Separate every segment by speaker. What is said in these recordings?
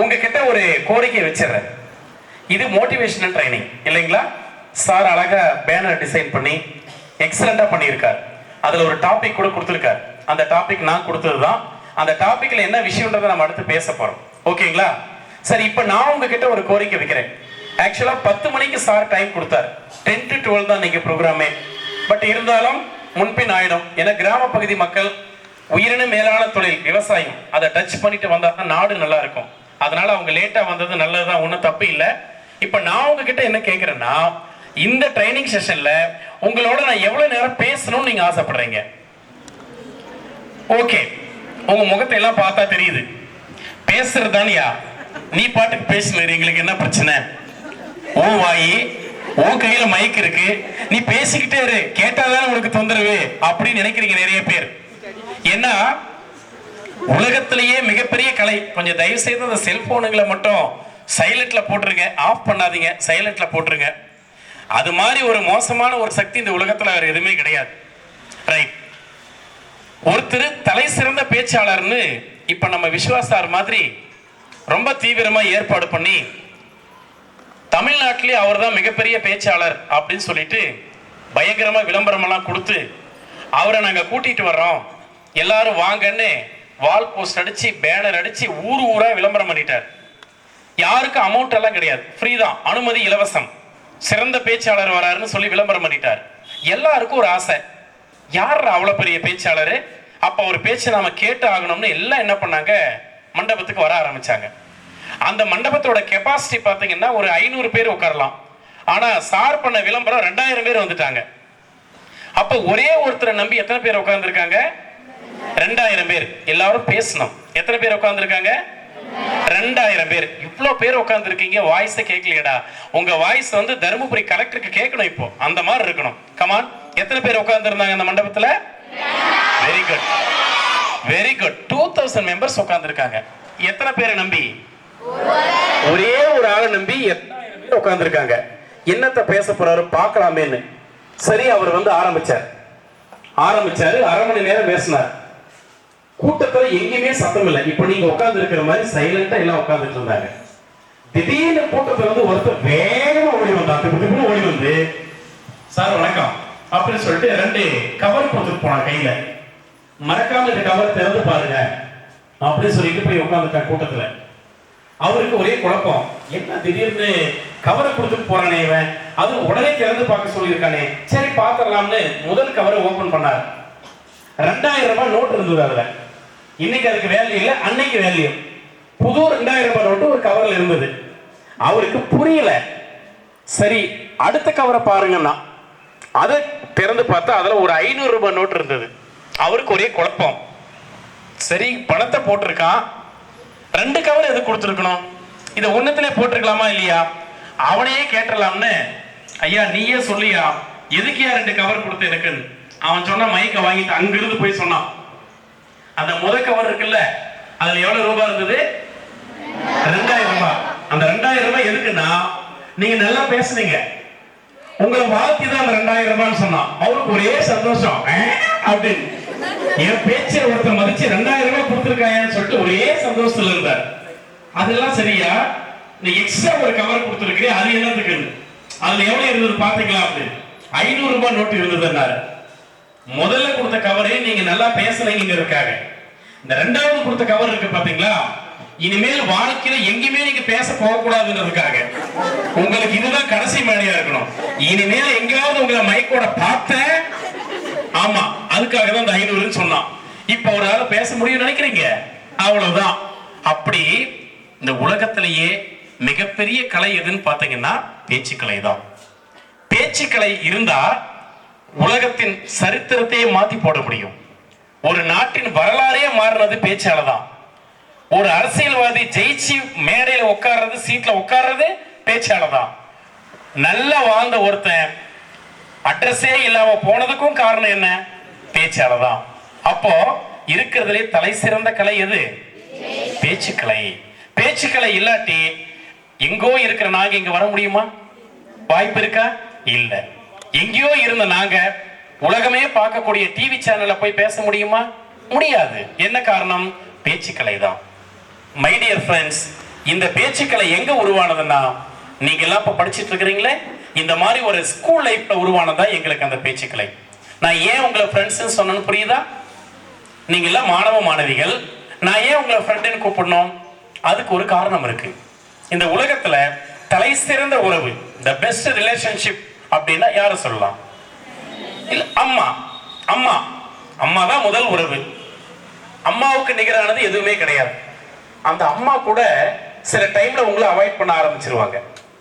Speaker 1: உங்ககிட்ட ஒரு கோரிக்கை வச்சிடுறேன். இது மோட்டிவேஷனல் ட்ரைனிங் இல்லைங்களா? சார் அழகா பேனர் டிசைன் பண்ணி எக்ஸலண்டா பண்ணியிருக்கார். அதுல ஒரு டாபிக் கூட கொடுத்துருக்கார். அந்த டாபிக் நான் கொடுத்தது தான் அந்த டாபிக்ல என்ன விஷயம்ன்றதை நம்ம அடுத்து பேச போறோம். ஓகேங்களா? சரி இப்போ நான் உங்ககிட்ட ஒரு கோரிக்கை வைக்கிறேன். ஆக்சுவலா பத்து மணிக்கு சார் டைம் கொடுத்தார். டென் டு டுவெல் தான் நீங்க ப்ரோக்ராமே பட் இருந்தாலும் முன்பின் ஆயிடும். ஏன்னா கிராம பகுதி மக்கள் உயிரின மேலான தொழில் விவசாயம் அதை டச் பண்ணிட்டு வந்தா தான் நாடு நல்லா இருக்கும். அதனால அவங்க லேட்டா வந்தது நல்லதுதான் ஒன்றும் தப்பு இல்லை. இப்போ நான் உங்ககிட்ட என்ன கேட்குறேன்னா இந்த ட்ரைனிங் செஷன்ல உங்களோட நான் எவ்வளவு நேரம் பேசணும்னு நீங்க ஆசைப்படுறீங்க? ஓகே உங்க முகத்தை எல்லாம் பார்த்தா தெரியுது. பேசுறது தானியா நீ பாட்டுக்கு பேசல எங்களுக்கு என்ன பிரச்சனை? ஓ வாயி உன் கையில மைக் இருக்கு. நீ பேசிக்கிட்டே இரு கேட்டாதானே உனக்கு தொந்தரவு? அப்படின்னு நினைக்கிறீங்க நிறைய பேர். ஏன்னா உலகத்திலேயே மிகப்பெரிய கலை. கொஞ்சம் தயவு செய்து அந்த செல்போனுங்களை மட்டும் சைலண்ட்ல போட்டுருங்க. ஆஃப் பண்ணாதீங்க. சைலண்ட்ல போட்டுருங்க. அது மாதிரி ஒரு மோசமான ஒரு சக்தி இந்த உலகத்துல வேற எதுவுமே கிடையாது. ரைட் ஒருத்தர் தலை சிறந்த பேச்சாளர்னு இப்ப நம்ம விஸ்வாசார் மாதிரி ரொம்ப தீவிரமா ஏற்பாடு பண்ணி தமிழ்நாட்டிலே அவர் தான் மிகப்பெரிய பேச்சாளர் அப்படின்னு சொல்லிட்டு பயங்கரமா விளம்பரம் எல்லாம் கொடுத்து அவரை நாங்க கூட்டிட்டு வர்றோம். எல்லாரும் வாங்கன்னு வால் போஸ்ட் அடிச்சு பேனர் அடிச்சு ஊர் ஊரா விளம்பரம் பண்ணிட்டார். யாருக்கும் அமௌண்ட் எல்லாம் கிடையாது. ஃப்ரீ தான். அனுமதி இலவசம். சிறந்த பேச்சாளர் வராருன்னு சொல்லி விளம்பரம் பண்ணிட்டார். எல்லாருக்கும் ஒரு ஆசை. யார் அவ்வளோ பெரிய பேச்சாளர்? அப்போ ஒரு பேச்சை நாம கேட்டு ஆகணும்னு எல்லாம் என்ன பண்ணாங்க? மண்டபத்துக்கு வர ஆரம்பிச்சாங்க. அந்த மண்டபத்தோட கெப்பாசிட்டி பார்த்தீங்கன்னா ஒரு ஐநூறு பேர் உட்காரலாம். ஆனா சார் பண்ண விளம்பரம் ரெண்டாயிரம் பேர் வந்துட்டாங்க. அப்ப ஒரே ஒருத்தரை நம்பி எத்தனை பேர் உட்கார்ந்துருக்காங்க? ரெண்டாயிரம் பேர். எல்லாரும் பேசணும். எத்தனை பேர் உட்காந்துருக்காங்க ரெண்டாயிரம் பேர். இவ்வளோ பேர் உட்காந்துருக்கீங்க வாய்ஸை கேட்கலையடா உங்க வாய்ஸ் வந்து தருமபுரி கலெக்டருக்கு கேட்கணும் இப்போ. அந்த மாதிரி இருக்கணும். கமான் எத்தனை பேர் உட்கார்ந்துருந்தாங்க அந்த மண்டபத்துல? Very good very good two thousand members உட்காந்துருக்காங்க எத்தனை பேரை நம்பி? ஒரே ஒரு ஆளை நம்பி எத்தனாயிரம் பேர் உட்காந்துருக்காங்க என்னத்த பேச போறாரு பார்க்கலாமேன்னு. சரி அவர் வந்து ஆரம்பிச்சார். ஆரம்பிச்சாரு. அரை மணி நேரம் பேசினார். கூட்டத்துல எங்கேயுமே சத்தம் இல்லை. இப்ப நீங்க உட்கார்ந்து இருக்கிற மாதிரி சைலண்டா எல்லாம் உட்கார்ந்துட்டு இருந்தாங்க. திடீர்னு கூட்டத்துல வந்து ஒருத்தர் வேகமா ஓடி வந்தாங்க ஓடி வந்து சார் வணக்கம். அப்படின்னு சொல்லிட்டு ரெண்டு கவர் கொடுத்துட்டு போனான் கையில. மறக்காம இந்த கவர் திறந்து பாருங்க அப்படின்னு சொல்லிட்டு போய் உட்காந்துட்டான் கூட்டத்துல. அவருக்கு ஒரே குழப்பம். என்ன திடீர்னு கவரை கொடுத்துட்டு போறானே இவன்? அது உடனே திறந்து பார்க்க சொல்லியிருக்கானே. சரி பாத்திரலாம்னு முதல் கவரை ஓபன் பண்ணார். ரெண்டாயிரம் ரூபாய் நோட் இருந்தது அதுல. இன்னைக்கு அதுக்கு வேல்யூ இல்லை அன்னைக்கு வேல்யூ புது ரெண்டாயிரம் ரூபாய் நோட்டு ஒரு கவரில் இருந்தது. அவருக்கு புரியல. சரி அடுத்த கவரை பாருங்கன்னா அதை திறந்து பார்த்தா அதில் ஒரு ஐநூறு ரூபாய் நோட்டு இருந்தது. அவருக்கு ஒரே குழப்பம். சரி பணத்தை போட்டிருக்கான். ரெண்டு கவர் எது கொடுத்துருக்கணும்? இதை ஒன்றுத்துலேயே போட்டிருக்கலாமா இல்லையா? அவனையே கேட்டலாம்னு. ஐயா நீயே சொல்லியா? எதுக்கு ரெண்டு கவர் கொடுத்து எனக்குன்னு? அவன் சொன்ன மைக்கை வாங்கிட்டு அங்கிருந்து போய் சொன்னான். அந்த முத கவர் இருக்குல்ல அதுல எவ்வளவு ரூபாய் இருந்தது? ரெண்டாயிரம் ரூபாய். அந்த ரெண்டாயிரம் ரூபாய் எதுக்குன்னா நீங்க நல்லா பேசுனீங்க. உங்களை வாழ்த்தி தான் அந்த ரெண்டாயிரம் ரூபாய்னு சொன்னான். அவருக்கு ஒரே சந்தோஷம். "ஆ?" அப்படின்னு. என் பேச்சை ஒருத்தர் மதிச்சு ரெண்டாயிரம் ரூபாய் கொடுத்துருக்காயான்னு சொல்லிட்டு ஒரே சந்தோஷத்துல இருந்தார். அதெல்லாம் சரியா? நீ எக்ஸ்ட்ரா ஒரு கவர் கொடுத்துருக்கிறேன் அது என்னத்துக்கு அதுல எவ்வளவு இருந்தது பாத்தீங்களா அப்படின்னு. ஐநூறு ரூபாய் நோட்டு இருந்ததுன்னாரு. முதல்ல கொடுத்த கவரே நீங்க நல்லா பேசலைங்கிறதுக்காக. இந்த ரெண்டாவது கொடுத்த கவர் இருக்கு பாத்தீங்களா? இனிமேல் வாழ்க்கையில எங்கேயுமே நீங்க பேச போகக்கூடாதுன்றதுக்காக. உங்களுக்கு இதுதான் கடைசி மேடையா இருக்கணும். இனிமேல் எங்கேயாவது உங்களை மைக்கோட பார்த்தேன் ஆமா அதுக்காக தான் இந்த ஐநூறுன்னு சொன்னான். இப்ப அவரால் பேச முடியும்னு நினைக்கிறீங்க? அவ்வளவுதான். அப்படி இந்த உலகத்திலேயே மிகப்பெரிய கலை எதுன்னு பாத்தீங்கன்னா பேச்சுக்கலை தான். பேச்சுக்கலை இருந்தா உலகத்தின் சரித்திரத்தையே மாத்தி போட முடியும். ஒரு நாட்டின் வரலாறே மாறினது பேச்சால தான். ஒரு அரசியல்வாதி ஜெயிச்சு மேடையில உட்கார்றது சீட்ல உட்கார்றது பேச்சால தான். நல்லா வாழ்ந்த ஒருத்தன் அட்ரஸே இல்லாம போனதுக்கும் காரணம் என்ன? பேச்சால தான். அப்போ இருக்கிறதுலே தலை சிறந்த கலை எது? பேச்சுக்கலை. பேச்சுக்கலை இல்லாட்டி எங்கோ இருக்கிற நாங்க இங்க வர முடியுமா? வாய்ப்பு இருக்கா? இல்லை. எங்கேயோ இருந்த நாங்க உலகமே பார்க்கக்கூடிய டிவி சேனல்ல போய் பேச முடியுமா? முடியாது. என்ன காரணம்? பேச்சுக்கலை தான். மை டியர் ஃப்ரெண்ட்ஸ் இந்த பேச்சுக்கலை எங்க உருவானதுன்னா நீங்க எல்லாம் இப்ப படிச்சுட்டு இருக்கிறீங்களே? இந்த மாதிரி ஒரு ஸ்கூல் லைஃப்ல உருவானதா எங்களுக்கு அந்த பேச்சுக்கலை நான் ஏன் உங்களை ஃப்ரெண்ட்ஸ் சொன்னேன்னு புரியுதா? நீங்க எல்லாம் மாணவ மாணவிகள். நான் ஏன் உங்களை ஃப்ரெண்டுன்னு கூப்பிடணும்? அதுக்கு ஒரு காரணம் இருக்கு. இந்த உலகத்துல தலை சிறந்த உறவு த பெஸ்ட் ரிலேஷன்ஷிப் அப்படின்னா யாரை சொல்லலாம்? இல்ல அம்மா. அம்மா. அம்மா தான் முதல் உறவு. அம்மாவுக்கு நிகரானது எதுவுமே கிடையாது. அந்த அம்மா கூட சில டைம்ல உங்களை அவாய்ட் பண்ண ஆரம்பிச்சிருவாங்க.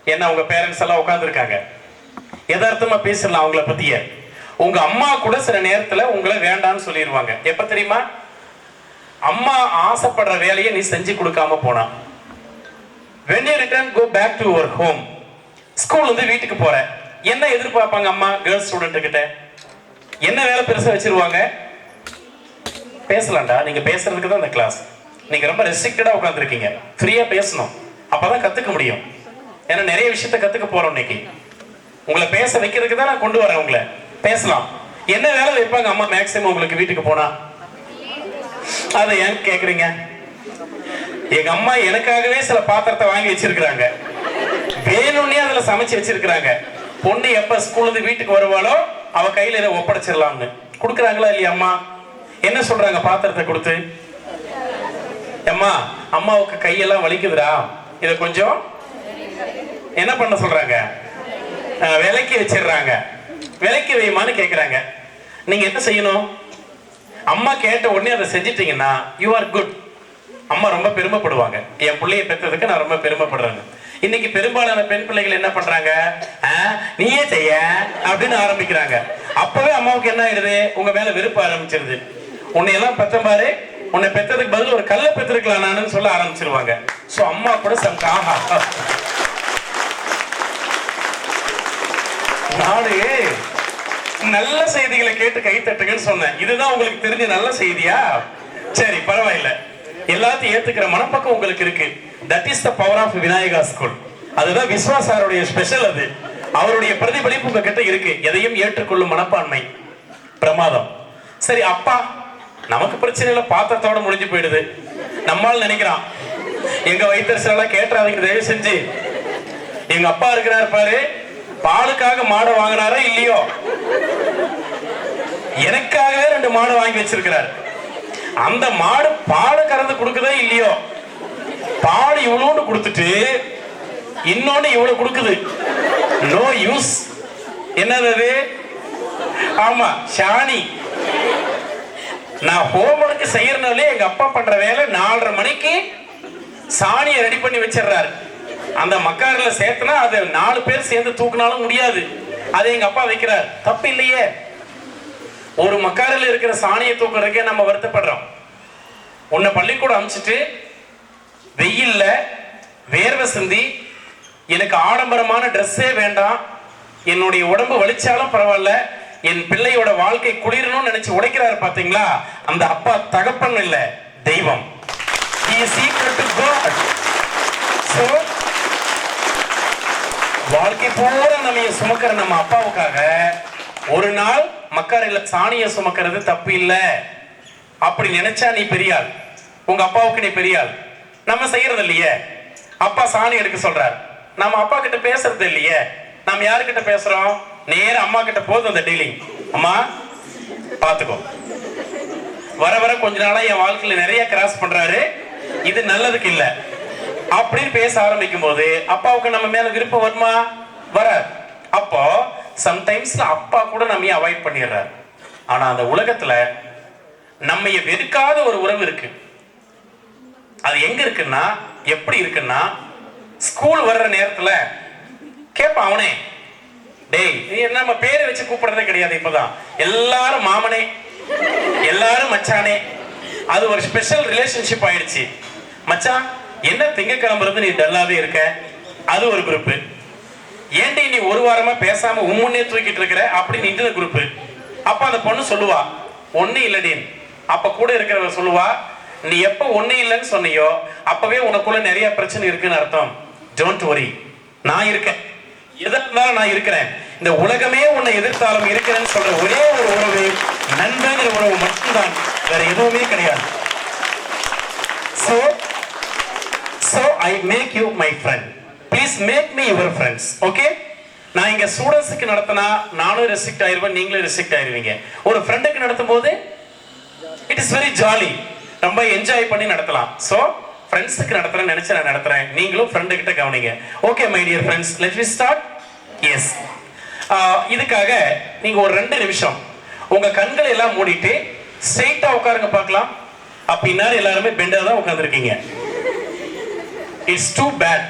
Speaker 1: ஏன்னா உங்க பேரண்ட்ஸ் எல்லாம் உட்காந்துருக்காங்க யதார்த்தமா பேசலாம் அவங்கள பத்திய. உங்க அம்மா கூட சில நேரத்துல உங்களை வேண்டாம்னு சொல்லிடுவாங்க எப்ப தெரியுமா? அம்மா ஆசைப்படுற வேலையை நீ செஞ்சு கொடுக்காம போனா. When you return go back to your home school வந்து வீட்டுக்கு போற. என்ன எதிர்பார்ப்பாங்க அம்மா கேர்ள்ஸ் ஸ்டூடெண்ட் கிட்ட? என்ன வேலை பெருசா வச்சிருவாங்க? பேசலாம்டா. நீங்க பேசுறதுக்கு தான் இந்த கிளாஸ் நீங்க ரொம்ப ரெஸ்ட்ரிக்டடா உட்காந்துருக்கீங்க ஃப்ரீயா பேசணும். அப்பதான் கத்துக்க முடியும். ஏன்னா நிறைய விஷயத்த கத்துக்க போறோம் இன்னைக்கு. உங்களை பேச வைக்கிறதுக்கு தான் நான் கொண்டு வரேன் உங்களை. பேசலாம். என்ன வேலை வைப்பாங்க அம்மா மேக்ஸிமம் உங்களுக்கு வீட்டுக்கு போனா? அதை ஏன் கேக்குறீங்க? எங்க அம்மா எனக்காகவே சில பாத்திரத்தை வாங்கி வச்சிருக்கிறாங்க. வேணும்னே அதுல சமைச்சு வச்சிருக்கிறாங்க. பொண்ணு எப்ப ஸ்கூல்லேருந்து வீட்டுக்கு வருவாளோ அவ கையில இதை ஒப்படைச்சிடலாம்னு. கொடுக்குறாங்களா இல்லையா அம்மா? என்ன சொல்றாங்க பாத்திரத்தை கொடுத்து? அம்மா அம்மாவுக்கு கையெல்லாம் வலிக்குதுடா. இதை கொஞ்சம் என்ன பண்ண சொல்றாங்க? விலக்கி வச்சிடுறாங்க. விலக்கி வையுமான்னு கேட்குறாங்க நீங்க என்ன செய்யணும்? அம்மா கேட்ட உடனே அதை செஞ்சிட்டீங்கன்னா யூ ஆர் குட் அம்மா ரொம்ப பெருமைப்படுவாங்க. என் பிள்ளைய பெற்றதுக்கு நான் ரொம்ப பெருமைப்படுறேன்னு. இன்னைக்கு பெரும்பாலான பெண் பிள்ளைகள் என்ன பண்றாங்க? நீயே செய்ய அப்படின்னு ஆரம்பிக்கிறாங்க. அப்பவே அம்மாவுக்கு என்ன ஆயிடுது? உங்க மேல வெறுப்பு ஆரம்பிச்சிருது. உன்னை எல்லாம் பெத்த பாரு. உன்னை பெத்ததுக்கு பதில் ஒரு கல்ல பெற்றிருக்கலாம் நானுன்னு சொல்ல ஆரம்பிச்சிருவாங்க. சோ அம்மா கூட சம் ஆஹா. நானு நல்ல செய்திகளை கேட்டு கைத்தட்டுங்கன்னு சொன்னேன். இதுதான் உங்களுக்கு தெரிஞ்ச நல்ல செய்தியா? சரி பரவாயில்ல. எல்லாத்தையும் ஏத்துக்கிற மனப்பக்கம் உங்களுக்கு இருக்கு. That is the power of Vinayaka school அதுதான் விஸ்வா சாருடைய ஸ்பெஷல் அது. அவருடைய பிரதிபலிப்பு உங்ககிட்ட இருக்கு. எதையும் ஏற்றுக்கொள்ளும் மனப்பான்மை பிரமாதம். சரி அப்பா நமக்கு பிரச்சனை இல்லை பாத்திரத்தோட முடிஞ்சு போயிடுது. நம்மால் நினைக்கிறான். எங்க வைத்தரசெல்லாம் கேட்டுறாதீங்க தயவு செஞ்சு. எங்க அப்பா இருக்கிறார் பாரு. பாலுக்காக மாடை வாங்கினாரா இல்லையோ? எனக்காகவே ரெண்டு மாடு வாங்கி வச்சிருக்கிறார். அந்த மாடு பாலை கறந்து கொடுக்குதா இல்லையோ? பால் இவ்வளோன்னு கொடுத்துட்டு இன்னொன்னு இவ்வளவு கொடுக்குது. நோ யூஸ் என்னது ஆமா ஷானி நான் ஹோம்ஒர்க் செய்யறனாலே எங்க அப்பா பண்ற வேலை நாலரை மணிக்கு சாணியை ரெடி பண்ணி வச்சிடுறாரு. அந்த மக்காரில் சேர்த்துனா அது நாலு பேர் சேர்ந்து தூக்குனாலும் முடியாது. அதை எங்க அப்பா வைக்கிறார். தப்பு இல்லையே. ஒரு மக்காரில் இருக்கிற சாணியை தூக்குறதுக்கே நம்ம வருத்தப்படுறோம். உன்னை பள்ளிக்கூடம் அனுப்பிச்சிட்டு வெயில்ல வேர்வை சிந்தி எனக்கு ஆடம்பரமான ட்ரெஸ்ஸே வேண்டாம். என்னுடைய உடம்பு வலிச்சாலும் பரவாயில்ல. என் பிள்ளையோட வாழ்க்கை குளிரணும்னு நினைச்சு உடைக்கிறாரு பாத்தீங்களா? அந்த அப்பா தகப்பன் இல்ல தெய்வம். வாழ்க்கை பூரா நம்ம சுமக்கிற நம்ம அப்பாவுக்காக ஒரு நாள் மக்கரையில சாணியை சுமக்கிறது தப்பு இல்லை. அப்படி நினைச்சா நீ பெரியாள் உங்க அப்பாவுக்கு நீ பெரியாள் நம்ம செய்யறது இல்லையே. அப்பா சாணி எடுக்க சொல்றாரு. நம்ம அப்பா கிட்ட பேசுறது இல்லையே. நம்ம யாருக்கிட்ட பேசுறோம்? நேர அம்மா கிட்ட போதும் அந்த டீலிங். அம்மா பாத்துக்கோ. வர வர கொஞ்ச நாளா என் வாழ்க்கையில நிறைய கிராஸ் பண்றாரு. இது நல்லதுக்கு இல்ல. அப்படின்னு பேச ஆரம்பிக்கும் போது அப்பாவுக்கு நம்ம மேல விருப்பம் வருமா? வர அப்போ சம்டைம்ஸ்ல அப்பா கூட நம்ம அவாய்ட் பண்ணிடுறாரு? ஆனா அந்த உலகத்துல நம்ம வெறுக்காத ஒரு உறவு இருக்கு. அது எங்க இருக்குன்னா எப்படி இருக்குன்னா ஸ்கூல் வர்ற நேரத்துல கேட்பான் அவனே டேய் நீ என்ன நம்ம பேரை வச்சு கூப்பிடுறதே கிடையாது இப்பதான். எல்லாரும் மாமனே எல்லாரும் மச்சானே. அது ஒரு ஸ்பெஷல் ரிலேஷன்ஷிப் ஆயிடுச்சு. மச்சான் என்ன திங்கக்கிழம்புறது நீ டல்லாவே இருக்க? அது ஒரு குரூப் ஏன்டி நீ ஒரு வாரமா பேசாம உம்முன்னே தூக்கிட்டு இருக்கிற? அப்படின்னு நின்று குரூப் அப்ப அந்த பொண்ணு சொல்லுவா ஒண்ணு இல்லடின் அப்ப கூட இருக்கிறவ சொல்லுவா நீ எப்ப ஒண்ணு இல்லைன்னு சொன்னியோ அப்பவே உனக்குள்ள நிறைய பிரச்சனை இருக்குன்னு அர்த்தம். டோன்ட் வரி நான் இருக்கேன். எதா இருந்தாலும் நான் இருக்கிறேன். இந்த உலகமே உன்னை எதிர்த்தாலும் இருக்கிறேன்னு சொல்ற ஒரே ஒரு உறவு நண்பங்கிற உறவு மட்டும்தான். வேற எதுவுமே கிடையாது. So so I make you my friend please make me your friends okay நான் இங்க ஸ்டூடெண்ட்ஸுக்கு நடத்தினா நானும் ரெசிக்ட் ஆயிருவேன் நீங்களும் ரெசிக்ட் ஆயிருவீங்க. ஒரு ஃப்ரெண்டுக்கு நடத்தும் போது இட் இஸ் வெரி ஜாலி ரொம்ப என்ஜாய் பண்ணி நடத்தலாம். ஸோ ஃப்ரெண்ட்ஸுக்கு நடத்துறேன் நினைச்சு நான் நடத்துறேன். நீங்களும் ஃப்ரெண்டு கிட்ட கவனிங்க. Okay my dear friends let we start yes இதுக்காக நீங்க ஒரு ரெண்டு நிமிஷம் உங்க கண்களை எல்லாம் மூடிட்டு ஸ்ட்ரெயிட்டா உட்காருங்க பார்க்கலாம். அப்படின்னா எல்லாருமே பெண்டா தான் உட்காந்துருக்கீங்க இட்ஸ் டூ பேட்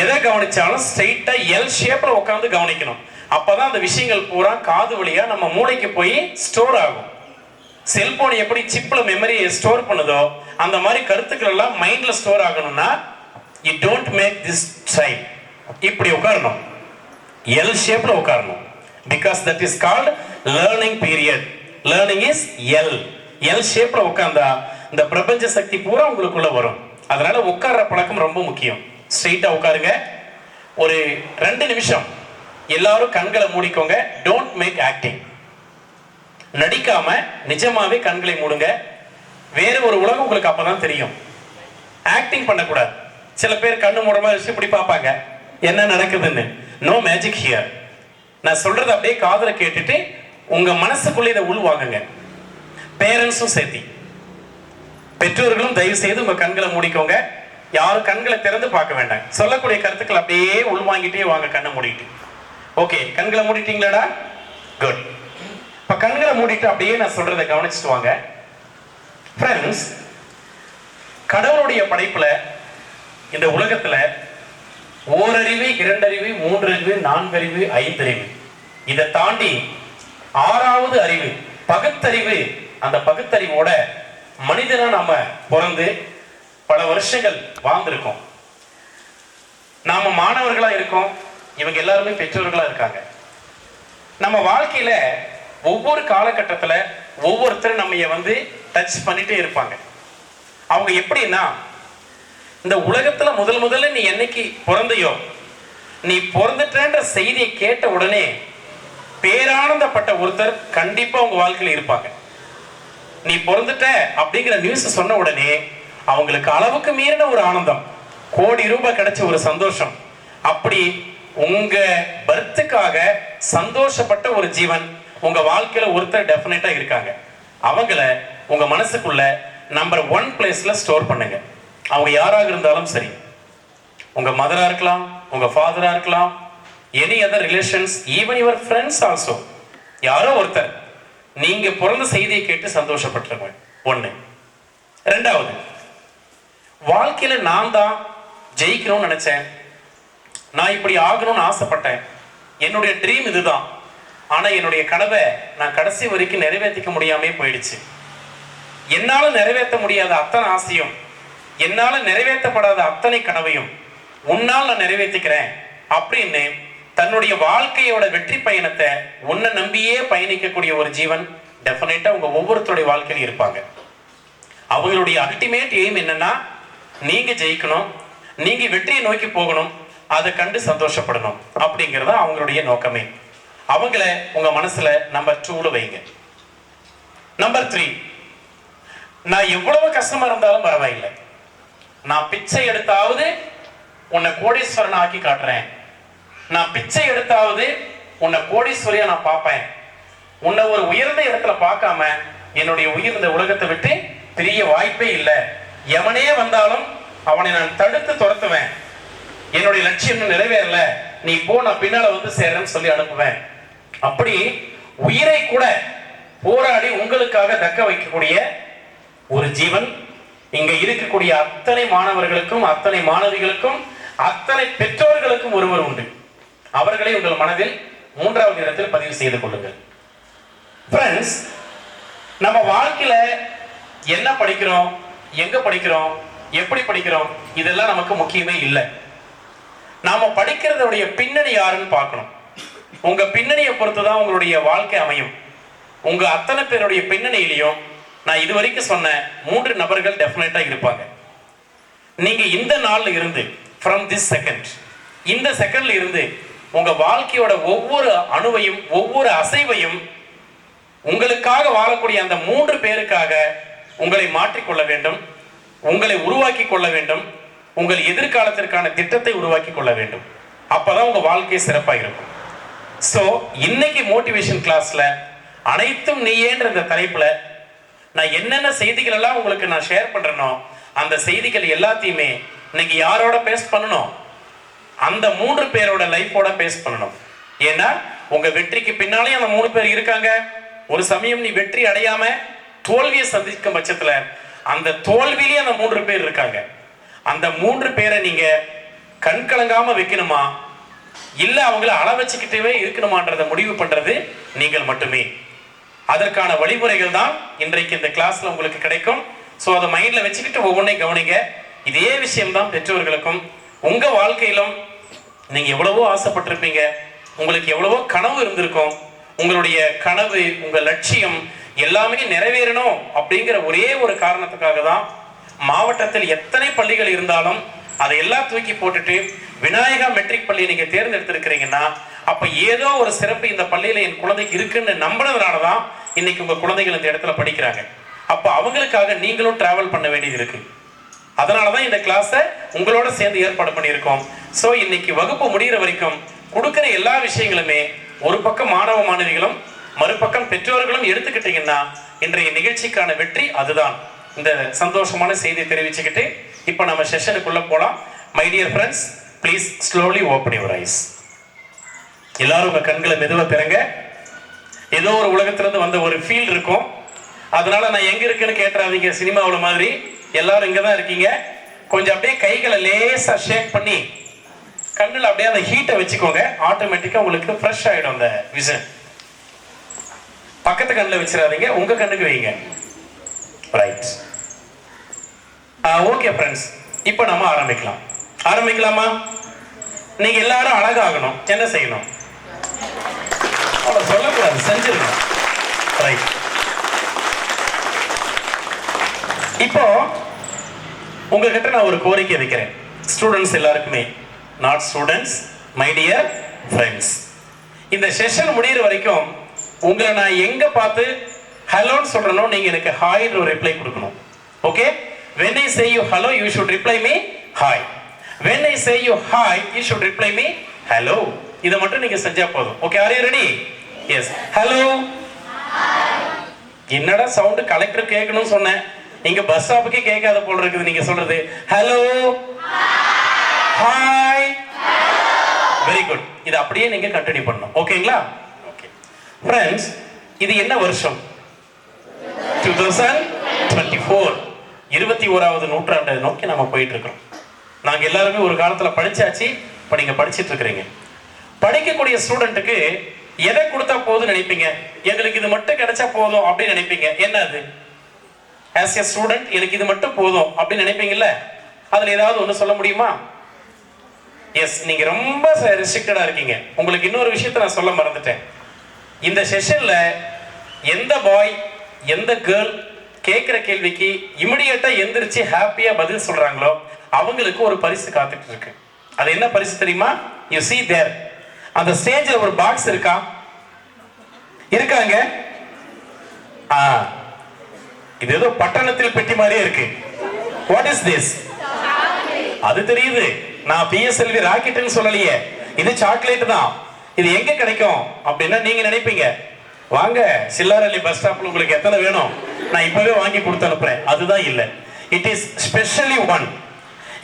Speaker 1: எதை கவனிச்சாலும் ஸ்ட்ரெயிட்டா எல் ஷேப்ல உட்காந்து கவனிக்கணும். அப்பதான் அந்த விஷயங்கள் பூரா காது வழியா நம்ம மூளைக்கு போய் ஸ்டோர் ஆகும். செல்போன் எப்படி சிப்ல மெமரி ஸ்டோர் பண்ணுதோ அந்த மாதிரி கருத்துக்கள் எல்லாம் மைண்ட்ல ஸ்டோர் ஆகணும்னா you don't make this time இப்படி உட்காரணும். எல் ஷேப்ல உட்காரணும். Because that is called learning period learning is L L ஷேப்ல உட்காந்தா இந்த பிரபஞ்ச சக்தி பூரா உங்களுக்குள்ள வரும். அதனால உட்கார்ற பழக்கம் ரொம்ப முக்கியம். ஸ்ட்ரெயிட்டா உட்காருங்க. ஒரு ரெண்டு நிமிஷம். எல்லாரும் கண்களை மூடிக்கோங்க. டோன்ட் மேக் ஆக்டிங் நடிக்காம நிஜமாவே கண்களை மூடுங்க. வேற ஒரு உலகம் உங்களுக்கு அப்பதான் தெரியும். ஆக்டிங் பண்ணக்கூடாது. சில பேர் கண்ணு மூடமா வச்சு இப்படி பார்ப்பாங்க. என்ன நடக்குதுன்னு? நோ மேஜிக் ஹியர் நான் சொல்றது அப்படியே காதலை கேட்டுட்டு உங்க மனசுக்குள்ள இதை உள்வாங்குங்க. பேரண்ட்ஸும் சேர்த்தி. பெற்றோர்களும் தயவு செய்து உங்க கண்களை மூடிக்கோங்க. யாரும் கண்களை திறந்து பார்க்க வேண்டாம். சொல்லக்கூடிய கருத்துக்கள் அப்படியே உள்வாங்கிட்டே வாங்க கண்ணை மூடிட்டு. ஓகே கண்களை மூடிட்டீங்களாடா? குட் இப்ப கண்களை மூடிட்டு அப்படியே நான் சொல்றதை கவனிச்சுட்டு வாங்க. ஃப்ரெண்ட்ஸ் கடவுளுடைய படைப்புல இந்த உலகத்துல ஓரறிவு இரண்டறிவு மூன்றறிவு நான்கறிவு ஐந்தறிவு. இதை தாண்டி ஆறாவது அறிவு பகுத்தறிவு அந்த பகுத்தறிவோட மனிதனா நாம பிறந்து பல வருஷங்கள் வாழ்ந்திருக்கோம். நாம மாணவர்களா இருக்கோம். இவங்க எல்லாருமே பெற்றோர்களா இருக்காங்க. நம்ம வாழ்க்கையில ஒவ்வொரு காலகட்டத்தில் ஒவ்வொருத்தரும் நம்ம வந்து டச் பண்ணிட்டே இருப்பாங்க. அவங்க எப்படின்னா இந்த உலகத்தில் முதல் முதல்ல நீ என்னைக்கு பிறந்தையோ நீ பிறந்துட்டன்ற செய்தியை கேட்ட உடனே பேரானந்தப்பட்ட ஒருத்தர் கண்டிப்பாக உங்கள் வாழ்க்கையில் இருப்பாங்க. நீ பிறந்துட்ட அப்படிங்கிற நியூஸ் சொன்ன உடனே அவங்களுக்கு அளவுக்கு மீறின ஒரு ஆனந்தம் கோடி ரூபாய் கிடைச்ச ஒரு சந்தோஷம். அப்படி உங்க பர்த்துக்காக சந்தோஷப்பட்ட ஒரு ஜீவன் உங்க வாழ்க்கையில ஒருத்தர் டெஃபினட்டா இருக்காங்க. அவங்கள உங்க மனசுக்குள்ள நம்பர் ஒன் பிளேஸ்ல ஸ்டோர் பண்ணுங்க. அவங்க யாராக இருந்தாலும் சரி. உங்க மதரா இருக்கலாம் உங்க ஃபாதரா இருக்கலாம் any other relations even your friends also யாரோ ஒருத்தர் நீங்க பிறந்த செய்தியை கேட்டு சந்தோஷப்பட்டுருங்க ஒண்ணு. ரெண்டாவது வாழ்க்கையில நான் தான் ஜெயிக்கணும்னு நினைச்சேன். நான் இப்படி ஆகணும்னு ஆசைப்பட்டேன். என்னுடைய ட்ரீம் இதுதான். ஆனால் என்னுடைய கனவை நான் கடைசி வரைக்கும் நிறைவேற்றிக்க முடியாமே போயிடுச்சு. என்னால் நிறைவேற்ற முடியாத அத்தனை ஆசையும் என்னால் நிறைவேற்றப்படாத அத்தனை கனவையும் உன்னால் நான் நிறைவேற்றிக்கிறேன் அப்படின்னு தன்னுடைய வாழ்க்கையோட வெற்றி பயணத்தை உன்னை நம்பியே பயணிக்கக்கூடிய ஒரு ஜீவன் டெஃபினட்டாக உங்கள் ஒவ்வொருத்தருடைய வாழ்க்கையிலும் இருப்பாங்க. அவங்களுடைய அல்டிமேட் எய்ம் என்னன்னா நீங்கள் ஜெயிக்கணும் நீங்கள் வெற்றியை நோக்கி போகணும் அதை கண்டு சந்தோஷப்படணும் அப்படிங்கிறது அவங்களுடைய நோக்கமே. அவங்கள உங்க மனசுல நம்பர் டூல வைங்க. நம்பர் த்ரீ நான் எவ்வளவு கஷ்டமா இருந்தாலும் பரவாயில்லை. நான் பிச்சை எடுத்தாவது உன்னை கோடீஸ்வரன் ஆக்கி காட்டுறேன். நான் பிச்சை எடுத்தாவது உன்னை கோடீஸ்வரியா நான் பார்ப்பேன். உன்னை ஒரு உயர்ந்த இடத்துல பார்க்காம என்னுடைய உயிர் இந்த உலகத்தை விட்டு பெரிய வாய்ப்பே இல்லை. எவனே வந்தாலும் அவனை நான் தடுத்து துரத்துவேன். என்னுடைய லட்சியம் நிறைவேறல. நீ போ நான் பின்னால வந்து சேர்றேன்னு சொல்லி அனுப்புவேன். அப்படி உயிரை கூட போராடி உங்களுக்காக தக்க வைக்கக்கூடிய ஒரு ஜீவன். இங்க இருக்கக்கூடிய அத்தனை மாணவர்களுக்கும் அத்தனை மாணவிகளுக்கும் அத்தனை பெற்றோர்களுக்கும் ஒருவர் உண்டு. அவர்களை உங்கள் மனதில் மூன்றாவது இடத்தில் பதிவு செய்து கொள்ளுங்கள். ஃப்ரெண்ட்ஸ் நம்ம வாழ்க்கையில என்ன படிக்கிறோம் எங்க படிக்கிறோம் எப்படி படிக்கிறோம் இதெல்லாம் நமக்கு முக்கியமே இல்லை. நாம படிக்கிறதுடைய பின்னணி யாருன்னு பார்க்கணும். உங்க பின்னணியை பொறுத்து தான் உங்களுடைய வாழ்க்கை அமையும். உங்க அத்தனை பேருடைய பின்னணியிலையும் நான் இது வரைக்கும் சொன்ன மூன்று நபர்கள் டெஃபினட்டா இருப்பாங்க. நீங்க இந்த நாள்ல இருந்து ஃப்ரம் திஸ் செகண்ட் இந்த செகண்ட்ல இருந்து உங்க வாழ்க்கையோட ஒவ்வொரு அணுவையும் ஒவ்வொரு அசைவையும் உங்களுக்காக வாழக்கூடிய அந்த மூன்று பேருக்காக உங்களை மாற்றிக்கொள்ள வேண்டும் உங்களை உருவாக்கி கொள்ள வேண்டும் உங்கள் எதிர்காலத்திற்கான திட்டத்தை உருவாக்கி கொள்ள வேண்டும். அப்பதான் உங்க வாழ்க்கை சிறப்பாக இருக்கும். ஸோ இன்னைக்கு மோட்டிவேஷன் கிளாஸ்ல அனைத்தும் நீயேன்ற இந்த தலைப்புல நான் என்னென்ன செய்திகள் எல்லாம் உங்களுக்கு நான் ஷேர் பண்றேனோ அந்த செய்திகள் எல்லாத்தையுமே இன்னைக்கு யாரோட பேஸ் பண்ணணும்? அந்த மூன்று பேரோட லைஃபோட பேஸ் பண்ணணும். ஏன்னா உங்க வெற்றிக்கு பின்னாலே அந்த மூணு பேர் இருக்காங்க. ஒரு சமயம் நீ வெற்றி அடையாம தோல்வியை சந்திக்கும் பட்சத்துல அந்த தோல்வியிலேயே அந்த மூன்று பேர் இருக்காங்க. அந்த மூன்று பேரை நீங்க கண்கலங்காம வைக்கணுமா? இல்லை அவங்கள அள வச்சுக்கிட்டே இருக்கணுமான்றதை முடிவு பண்ணுறது நீங்கள் மட்டுமே. அதற்கான வழிமுறைகள் தான் இன்றைக்கு இந்த கிளாஸில் உங்களுக்கு கிடைக்கும். ஸோ அதை மைண்டில் வச்சுக்கிட்டு ஒவ்வொன்றையும் கவனிங்க. இதே விஷயம்தான் பெற்றோர்களுக்கும். உங்கள் வாழ்க்கையிலும் நீங்கள் எவ்வளவோ ஆசைப்பட்டிருப்பீங்க. உங்களுக்கு எவ்வளவோ கனவு இருந்திருக்கும். உங்களுடைய கனவு உங்கள் லட்சியம் எல்லாமே நிறைவேறணும் அப்படிங்கிற ஒரே ஒரு காரணத்துக்காக தான் மாவட்டத்தில் எத்தனை பள்ளிகள் இருந்தாலும் அதை எல்லாம் தூக்கி போட்டுட்டு விநாயகா மெட்ரிக் பள்ளியை நீங்க தேர்ந்தெடுத்திருக்கிறீங்கன்னா அப்ப ஏதோ ஒரு சிறப்பு இந்த பள்ளியில என் குழந்தை இருக்குன்னு நம்பினதுனால தான் இன்னைக்கு உங்க குழந்தைகள் இந்த இடத்துல படிக்கிறாங்க. அப்ப அவங்களுக்காக நீங்களும் டிராவல் பண்ண வேண்டியது இருக்கு. அதனால தான் இந்த கிளாஸை உங்களோட சேர்ந்து ஏற்பாடு பண்ணியிருக்கோம். ஸோ இன்னைக்கு வகுப்பு முடிகிற வரைக்கும் கொடுக்குற எல்லா விஷயங்களுமே ஒரு பக்கம் மாணவ மாணவிகளும் மறுபக்கம் பெற்றோர்களும் எடுத்துக்கிட்டீங்கன்னா இன்றைய நிகழ்ச்சிக்கான வெற்றி அதுதான். இந்த சந்தோஷமான செய்தியை தெரிவிச்சுக்கிட்டு இப்போ நம்ம செஷனுக்குள்ள போகலாம் my dear friends please slowly open your eyes எல்லாரும் உங்க கண்களை மெதுவா திறங்க. ஏதோ ஒரு உலகத்திலேருந்து வந்த ஒரு ஃபீல் இருக்கும். அதனால நான் எங்கே இருக்குன்னு கேட்டுறாதீங்க சினிமாவில் மாதிரி. எல்லாரும் இங்கே தான் இருக்கீங்க. கொஞ்சம் அப்படியே கைகளை லேசா ஷேக் பண்ணி கண்ணில் அப்படியே அந்த ஹீட்டை வச்சுக்கோங்க. ஆட்டோமேட்டிக்கா உங்களுக்கு ஃப்ரெஷ் ஆகிடும் அந்த விஷன் பக்கத்து கண்ணில் வச்சிடாதீங்க உங்க கண்ணுக்கு வைங்க. ரைட் ஓகே ஃப்ரெண்ட்ஸ் இப்போ நம்ம ஆரம்பிக்கலாம். ஆரம்பிக்கலாமா? நீங்க எல்லாரும் அழகாகணும். என்ன செய்யணும்? அவ்வளோ சொல்லக்கூடாது. செஞ்சிருக்கணும் ரைட் இப்போ உங்ககிட்ட நான் ஒரு கோரிக்கை வைக்கிறேன். ஸ்டூடெண்ட்ஸ் எல்லாருக்குமே. Not students my dear friends இந்த செஷன் முடிகிற வரைக்கும் உங்களை நான் எங்க பார்த்து ஹலோன்னு சொல்றனோ நீங்க எனக்கு ஹாய்னு ஒரு ரிப்ளை கொடுக்கணும். Okay when i say you hello you should reply me hi. When i say you hi you should reply me hello. இதை மட்டும் நீங்க செஞ்சா போதும். Okay are you ready yes hello என்னடா சவுண்ட் கலெக்டர் கேட்கணும்னு சொன்னேன் நீங்க பஸ் ஸ்டாப்புக்கே கேட்காத போல இருக்குது. நீங்க சொல்றது ஹலோ ஹாய் வெரி குட் இது அப்படியே நீங்க கண்டினியூ பண்ணணும். ஓகேங்களா ஓகே ஃப்ரெண்ட்ஸ் இது என்ன வருஷம்? டூ தௌசண்ட் டுவெண்ட்டி ஃபோர் இருபத்தி ஓராவது நூற்றாண்டை நோக்கி நம்ம போயிட்டு இருக்கிறோம் நாங்கள் எல்லாருமே ஒரு காலத்தில் படிச்சாச்சு இப்போ நீங்கள் படிச்சுட்டு இருக்கிறீங்க படிக்கக்கூடிய ஸ்டூடெண்ட்டுக்கு எதை கொடுத்தா போதும் நினைப்பீங்க? எங்களுக்கு இது மட்டும் கிடைச்சா போதும் அப்படின்னு நினைப்பீங்க. என்ன அது ஆஸ் எ ஸ்டூடெண்ட் எனக்கு இது மட்டும் போதும் அப்படின்னு நினைப்பீங்கல்ல? அதில் ஏதாவது ஒன்று சொல்ல முடியுமா? எஸ் நீங்க ரொம்ப ரெஸ்ட்ரிக்டடா இருக்கீங்க. உங்களுக்கு இன்னொரு விஷயத்த நான் சொல்ல மறந்துட்டேன். இந்த செஷன்ல எந்த பாய் எந்த கேர்ள் கேட்குற கேள்விக்கு இமிடியேட்டாக எந்திரிச்சு ஹாப்பியாக பதில் சொல்கிறாங்களோ அவங்களுக்கு ஒரு பரிசு காத்துட்டு இருக்கு அது என்ன பரிசு தெரியுமா? யூ சி தேர் அந்த ஸ்டேஜில் ஒரு பாக்ஸ் இருக்கா? இருக்காங்க. ஆ. இது ஏதோ பட்டணத்தில் பெட்டி மாதிரியே இருக்கு. வாட் இஸ் திஸ் அது தெரியுது. நான் பிஎஸ்எல்வி ராக்கெட்னு சொல்லலையே. இது சாக்லேட் தான். இது எங்க கிடைக்கும்? அப்படின்னா நீங்க நினைப்பீங்க. வாங்க சில்லாரள்ளி பஸ் ஸ்டாப்ல உங்களுக்கு எத்தனை வேணும்? நான் இப்பவே வாங்கி கொடுத்து அனுப்புறேன். அதுதான் இல்லை. இட் இஸ் ஸ்பெஷலி ஒன்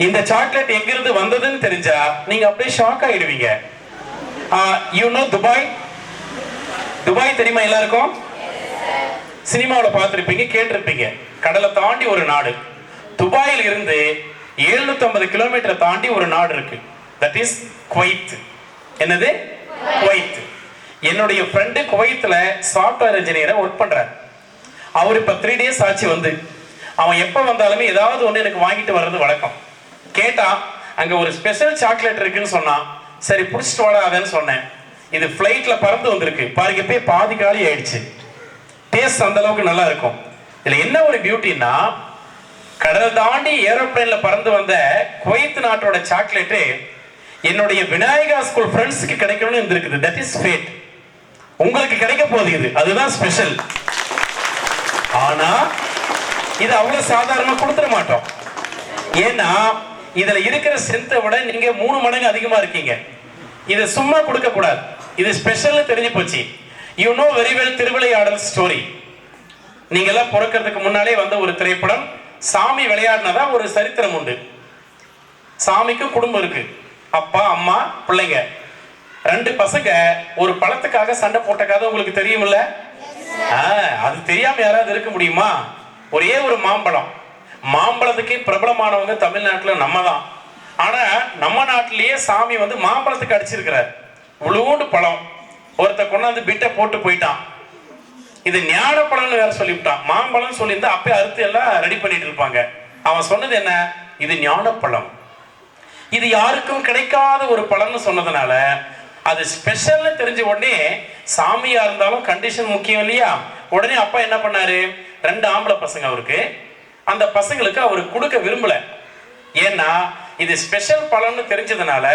Speaker 1: இந்த சாக்லேட் எங்கிருந்து வந்ததுன்னு தெரிஞ்சா நீங்க அப்படியே ஷாக் ஆயிடுவீங்க. யூ நோ துபாய் துபாய் தெரியுமா எல்லாருக்கும்? சினிமாவில் பார்த்துருப்பீங்க கேட்டிருப்பீங்க. கடலை தாண்டி ஒரு நாடு. துபாயில் இருந்து எழுநூத்தி கிலோமீட்டரை தாண்டி ஒரு நாடு இருக்கு. தட் இஸ் குவைத் என்னது? குவைத் என்னுடைய ஃப்ரெண்டு குவைத்தில் சாஃப்ட்வேர் இன்ஜினியரை ஒர்க் பண்ணுறாரு அவர் இப்போ த்ரீ டேஸ் ஆச்சு வந்து. அவன் எப்போ வந்தாலுமே ஏதாவது ஒன்று எனக்கு வாங்கிட்டு வர்றது வழக்கம். கேட்டான் அங்கே ஒரு ஸ்பெஷல் சாக்லேட் இருக்குன்னு சொன்னான் சரி பிடிச்சிட்டு வாடாதேன்னு சொன்னேன். இது ஃப்ளைட்டில் பறந்து வந்திருக்கு. பாருங்க போய் பாதி காலி ஆயிடுச்சு. டேஸ்ட் அந்த அளவுக்கு நல்லா இருக்கும். இதில் என்ன ஒரு பியூட்டின்னா கடல் தாண்டி ஏரோப்ளைனில் பறந்து வந்த குவைத் நாட்டோட சாக்லேட்டு என்னுடைய விநாயகா ஸ்கூல் ஃப்ரெண்ட்ஸுக்கு கிடைக்கணும்னு இருந்திருக்குது. தட் இஸ் ஃபேட் உங்களுக்கு கிடைக்க போகுது இது. அதுதான் ஸ்பெஷல் ஆனா இது அவ்வளவு சாதாரணமா கொடுத்துட மாட்டோம். ஏன்னா இதுல இருக்கிற ஸ்ட்ரென்த்தை விட நீங்க மூணு மடங்கு அதிகமா இருக்கீங்க. இதை சும்மா கொடுக்க கூடாது. இது ஸ்பெஷல்னு தெரிஞ்சு போச்சு. You know very well Thiruvilaiyadal story நீங்க எல்லாம் பிறக்கிறதுக்கு முன்னாலே வந்த ஒரு திரைப்படம். சாமி விளையாடினதான் ஒரு சரித்திரம் உண்டு. சாமிக்கும் குடும்பம் இருக்கு. அப்பா அம்மா பிள்ளைங்க. ரெண்டு பசங்க ஒரு பழத்துக்காக சண்டை போட்ட கதை உங்களுக்கு தெரியுமில்ல? அது தெரியாம யாராவது இருக்க முடியுமா? ஒரே ஒரு மாம்பழம். மாம்பழத்துக்கே பிரபலமானவங்க தமிழ்நாட்டுல நம்ம தான் ஆனா நம்ம நாட்டிலேயே சாமி வந்து மாம்பழத்துக்கு அடிச்சிருக்கிறார். உழுவுண்டு பழம். ஒருத்த கொண்டாந்து பிட்டை போட்டு போயிட்டான். இது ஞான பழம்னு வேற சொல்லிவிட்டான். மாம்பழம் சொல்லியிருந்தா அப்பயே அறுத்து எல்லாம் ரெடி பண்ணிட்டு இருப்பாங்க. அவன் சொன்னது என்ன? இது ஞானப்பழம். இது யாருக்கும் கிடைக்காத ஒரு பழம்னு சொன்னதுனால அது ஸ்பெஷல்னு தெரிஞ்ச உடனே சாமியா இருந்தாலும் கண்டிஷன் முக்கியம் இல்லையா? உடனே அப்பா என்ன பண்ணாரு? ரெண்டு ஆம்பளை பசங்க அவருக்கு. அந்த பசங்களுக்கு அவர் கொடுக்க விரும்பல. ஏன்னா இது ஸ்பெஷல் பழம்னு தெரிஞ்சதுனால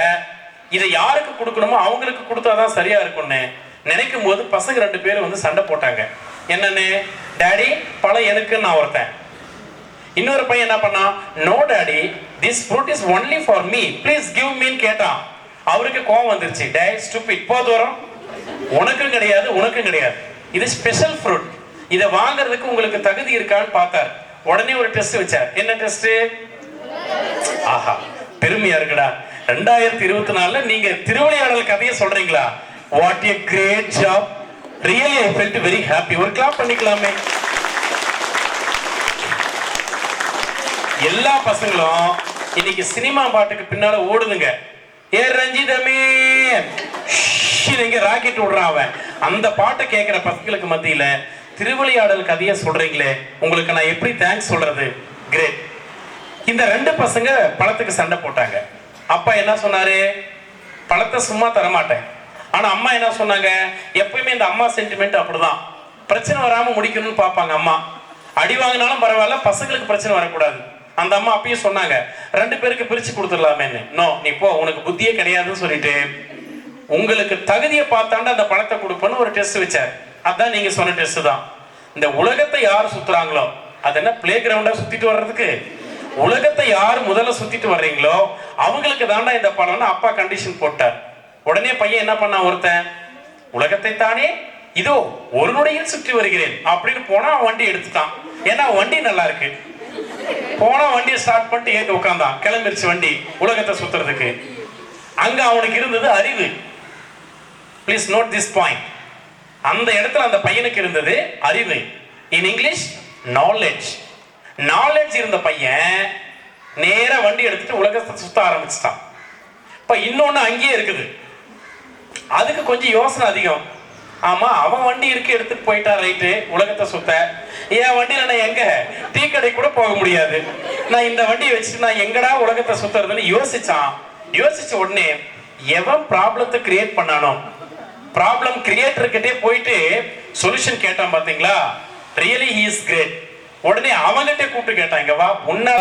Speaker 1: இதை யாருக்கு கொடுக்கணுமோ அவங்களுக்கு கொடுத்தாதான் சரியா இருக்கும்னு நினைக்கும் போது பசங்க ரெண்டு பேரும் வந்து சண்டை போட்டாங்க. என்னன்னு? டேடி பழம் எனக்குன்னு நான் ஒருத்தன். இன்னொரு பையன் என்ன பண்ணான்? No daddy this fruit is only for me please give மீன்னு கேட்டான். அவருக்கு கோவம் வந்துருச்சு. டே ஸ்டூபிட் போ தூரம். உனக்கும் கிடையாது உனக்கும் கிடையாது. இது ஸ்பெஷல் ஃப்ரூட் இதை வாங்குறதுக்கு உங்களுக்கு தகுதி இருக்கான்னு பார்த்தார். உடனே ஒரு டெஸ்ட் வச்சார். என்ன டெஸ்ட் ஆஹா பெருமையா இருக்குடா. ரெண்டாயிரத்தி இருபத்தி நாலுல நீங்க திருவிளையாடல் கதையை சொல்றீங்களா? What a great job really I felt very happy ஒரு கிளாப் பண்ணிக்கலாமே. எல்லா பசங்களும் இன்னைக்கு சினிமா பாட்டுக்கு பின்னால ஓடுதுங்க. ஏ ரஞ்சிதமே. இங்க ராக்கெட் விடுறான் அவன். அந்த பாட்டை கேட்கிற பசங்களுக்கு மத்தியில திருவிளையாடல் கதையை சொல்றீங்களே. உங்களுக்கு நான் எப்படி தேங்க்ஸ் சொல்றது? கிரேட் இந்த ரெண்டு பசங்க பழத்துக்கு சண்டை போட்டாங்க. அப்பா என்ன சொன்னாரு? பழத்தை சும்மா தரமாட்டேன். ஆனா அம்மா என்ன சொன்னாங்க? எப்பயுமே இந்த அம்மா சென்டிமெண்ட் அப்படிதான். பிரச்சனை வராம முடிக்கணும்னு பார்ப்பாங்க அம்மா. அடி வாங்கினாலும் பரவாயில்ல பசங்களுக்கு பிரச்சனை வரக்கூடாது. அந்த அம்மா அப்பயும் சொன்னாங்க ரெண்டு பேருக்கு பிரிச்சு கொடுத்துடலாமேன்னு. நோ நீ போ உனக்கு புத்தியே கிடையாதுன்னு சொல்லிட்டு உங்களுக்கு தகுதியை பார்த்தாண்டு அந்த பழத்தை கொடுப்பேன்னு ஒரு டெஸ்ட் வச்சார். அதான் நீங்க சொன்ன டெஸ்ட் தான். இந்த உலகத்தை யார் சுத்துறாங்களோ அது என்ன பிளே கிரவுண்டா சுத்திட்டு வர்றதுக்கு? உலகத்தை யார் முதல்ல சுத்திட்டு வர்றீங்களோ அவங்களுக்கு தாண்டா இந்த பணம்னு அப்பா கண்டிஷன் போட்டார். உடனே பையன் என்ன பண்ணான் ஒருத்தன் உலகத்தை தானே இதோ ஒரு நொடியில் சுற்றி வருகிறேன். அப்படின்னு போனா வண்டி எடுத்துட்டான். ஏன்னா வண்டி நல்லா இருக்கு. போனா வண்டியை ஸ்டார்ட் பண்ணிட்டு ஏத்து உட்காந்தான் கிளம்பிருச்சு வண்டி உலகத்தை சுத்துறதுக்கு. அங்க அவனுக்கு இருந்தது அறிவு. ப்ளீஸ் நோட் திஸ் பாயிண்ட் அந்த இடத்துல அந்த பையனுக்கு இருந்தது அறிவு. இன் இங்கிலீஷ் நாலேஜ் நாலேஜ் இருந்த பையன் நேர வண்டி எடுத்துட்டு உலகத்தை சுத்த ஆரம்பிச்சிட்டான். இப்ப இன்னொன்னு அங்கேயே இருக்குது. அதுக்கு கொஞ்சம் யோசனை அதிகம். ஆமா அவன் வண்டி இருக்கு எடுத்துட்டு போயிட்டா ரைட்டு உலகத்தை சுத்த. என் வண்டியில நான் எங்க? டீ கடை கூட போக முடியாது. நான் இந்த வண்டியை வச்சுட்டு நான் எங்கடா உலகத்தை சுத்துறதுன்னு யோசிச்சான். யோசிச்ச உடனே எவன் ப்ராப்ளத்தை கிரியேட் பண்ணானோ? ப்ராப்ளம் கிரியேட்டர்கிட்டே போயிட்டு சொல்யூஷன் கேட்டான் பாத்தீங்களா? ரியலி ஹி இஸ் கிரேட் உடனே அவங்கிட்ட கூப்பிட்டு கேட்டான் இங்க வா உன்ன